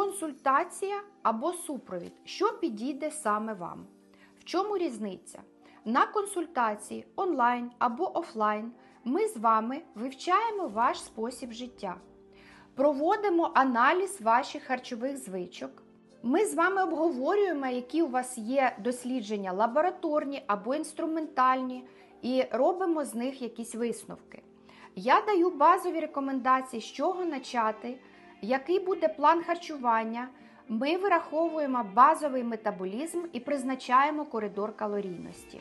консультація або супровід, що підійде саме вам. В чому різниця? На консультації онлайн або офлайн ми з вами вивчаємо ваш спосіб життя, проводимо аналіз ваших харчових звичок. Ми з вами обговорюємо, які у вас є дослідження лабораторні або інструментальні, і робимо з них якісь висновки. Я даю базові рекомендації, з чого почати, який буде план харчування. Ми вираховуємо базовий метаболізм і призначаємо коридор калорійності.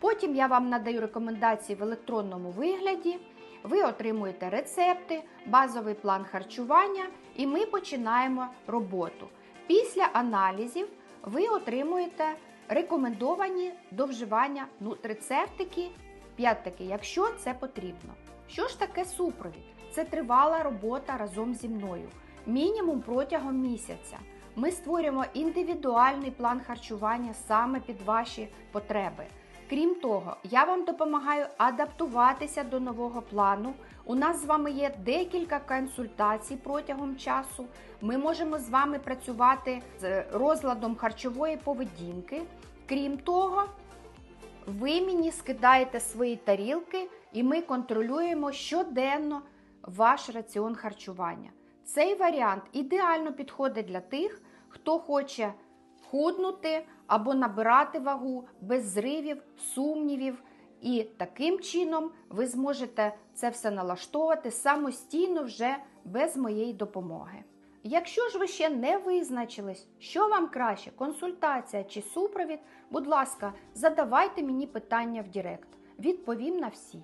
Потім я вам надаю рекомендації в електронному вигляді. Ви отримуєте рецепти, базовий план харчування, і ми починаємо роботу. Після аналізів ви отримуєте рекомендовані до вживання нутрицептики, п'ять-таки, якщо це потрібно. Що ж таке супровід? Це тривала робота разом зі мною, мінімум протягом місяця. Ми створюємо індивідуальний план харчування саме під ваші потреби. Крім того, я вам допомагаю адаптуватися до нового плану. У нас з вами є декілька консультацій протягом часу. Ми можемо з вами працювати з розладом харчової поведінки. Крім того, ви мені скидаєте свої тарілки, і ми контролюємо щоденно ваш раціон харчування. Цей варіант ідеально підходить для тих, хто хоче худнути або набирати вагу без зривів, сумнівів. І таким чином ви зможете це все налаштовувати самостійно вже без моєї допомоги. Якщо ж ви ще не визначились, що вам краще, консультація чи супровід, будь ласка, задавайте мені питання в Директ. Відповім на всі.